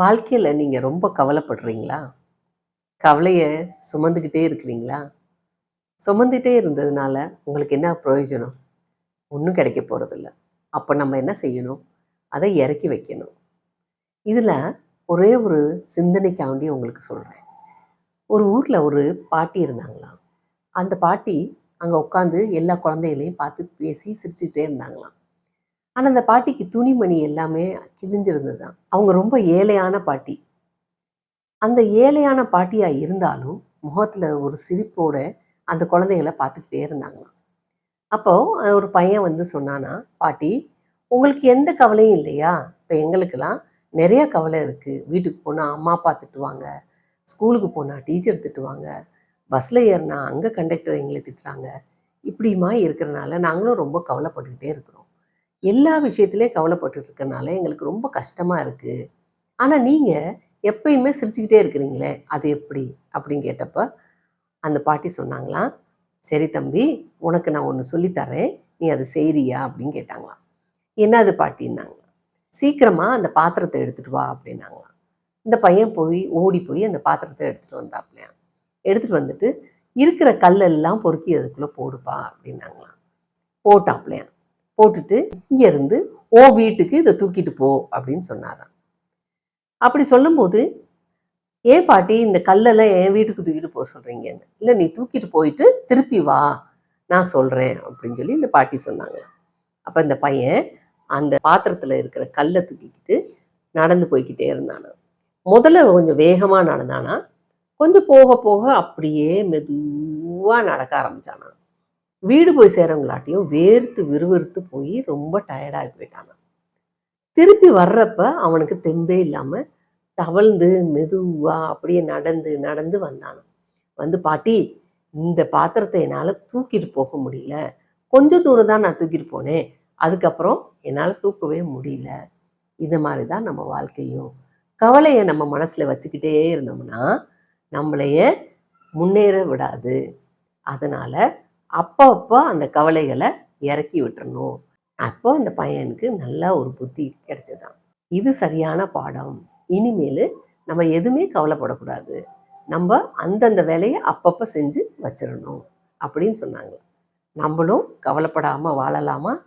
வாழ்க்கையில் நீங்கள் ரொம்ப கவலைப்படுறீங்களா? கவலையை சுமந்துக்கிட்டே இருக்கிறீங்களா? சுமந்துட்டே இருந்ததுனால உங்களுக்கு என்ன பிரயோஜனம்? ஒன்றும் கிடைக்க போகிறதில்ல அப்போ நம்ம என்ன செய்யணும்? அதை இறக்கி வைக்கணும். இதில் ஒரே ஒரு சிந்தனைக்காண்டி உங்களுக்கு சொல்கிறேன் ஒரு ஊரில் ஒரு பாட்டி இருந்தாங்களாம். அந்த பாட்டி அங்கே உட்காந்து எல்லா குழந்தைகளையும் பார்த்து பேசி சிரிச்சுக்கிட்டே இருந்தாங்களாம். ஆனால் அந்த பாட்டிக்கு துணிமணி எல்லாமே கிழிஞ்சிருந்தது? தான் அவங்க ரொம்ப ஏழையான பாட்டி. அந்த ஏழையான பாட்டியாக இருந்தாலும் முகத்தில் ஒரு சிரிப்போட அந்த குழந்தைகளை பார்த்துக்கிட்டே இருந்தாங்களாம். அப்போது ஒரு பையன் வந்து சொன்னானா பாட்டி உங்களுக்கு எந்த கவலையும் இல்லையா? இப்போ எங்களுக்கெல்லாம் நிறையா கவலை இருக்குது வீட்டுக்கு போனால் அம்மா அப்பா திட்டுவாங்க ஸ்கூலுக்கு போனால் டீச்சர் திட்டுவாங்க பஸ்ஸில் ஏறினா அங்கே கண்டக்டர் எங்களை திட்டுறாங்க. இப்படிமா இருக்கிறனால நாங்களும் ரொம்ப கவலைப்பட்டுக்கிட்டே இருக்கிறோம். எல்லா விஷயத்துலேயும் கவலைப்பட்டு இருக்கனால எங்களுக்கு ரொம்ப கஷ்டமாக இருக்குது ஆனால் நீங்கள் எப்பயுமே சிரிச்சுக்கிட்டே இருக்கிறீங்களே அது எப்படி? அப்படின்னு கேட்டப்ப அந்த பாட்டி சொன்னாங்களாம் சரி தம்பி உனக்கு நான் ஒன்று சொல்லித்தரேன் நீ அதை செய்கிறியா அப்படின்னு கேட்டாங்களாம் என்னது பாட்டின்னாங்க சீக்கிரமாக அந்த பாத்திரத்தை எடுத்துகிட்டு வா அப்படின்னாங்களாம் இந்த பையன் போய் ஓடி போய் அந்த பாத்திரத்தை எடுத்துகிட்டு வந்தாப்லையாம் எடுத்துகிட்டு வந்துட்டு இருக்கிற கல்லெல்லாம் பொறுக்கி அதுக்குள்ளே போடுப்பா அப்படின்னாங்களாம். போட்டாப்லையாம் போட்டுட்டு இங்கேருந்து ஓ வீட்டுக்கு இதை தூக்கிட்டு போ அப்படின்னு சொன்னாராம். அப்படி சொல்லும்போது ஏன் பாட்டி இந்த கல்லெல்லாம் என் வீட்டுக்கு தூக்கிட்டு போக சொல்கிறீங்கன்னு இல்லை நீ தூக்கிட்டு போயிட்டு திருப்பி வா நான் சொல்கிறேன் அப்படின்னு சொல்லி இந்த பாட்டி சொன்னாங்க. அப்போ இந்த பையன் அந்த பாத்திரத்தில் இருக்கிற கல்லை தூக்கிக்கிட்டு நடந்து போய்கிட்டே இருந்தான் முதல்ல கொஞ்சம் வேகமாக நடந்தானா கொஞ்சம் போக போக அப்படியே மெதுவாக நடக்க ஆரம்பிச்சானா வீடு போய் சேரவங்களாட்டியும் வேர்த்து விறுவிறுத்து போய் ரொம்ப டயர்டாகி போயிட்டானான் திருப்பி வர்றப்ப அவனுக்கு தெம்பே இல்லாமல் தவழ்ந்து மெதுவாக அப்படியே நடந்து நடந்து வந்தானான் வந்து பாட்டி இந்த பாத்திரத்தை என்னால் தூக்கிட்டு போக முடியல. கொஞ்சம் தூரம் தான் நான் தூக்கிட்டு போனேன். அதுக்கப்புறம் என்னால் தூக்கவே முடியல. இது மாதிரி தான் நம்ம வாழ்க்கையும். கவலையை நம்ம மனசில் வச்சுக்கிட்டே இருந்தோம்னா நம்மளைய முன்னேற விடாது. அதனால் அப்பப்போ அந்த கவலைகளை இறக்கி விட்டுறணும். அப்போ அந்த பையனுக்கு நல்ல ஒரு புத்தி கிடைச்சதான் இது சரியான பாடம். இனிமேல் நம்ம எதுவுமே கவலைப்படக்கூடாது. நம்ம அந்தந்த வேலையை அப்பப்போ செஞ்சு வச்சிடணும் அப்படின்னு சொன்னாங்க. நம்மளும் கவலைப்படாமல் வாழலாமா?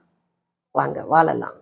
வாங்க வாழலாம்.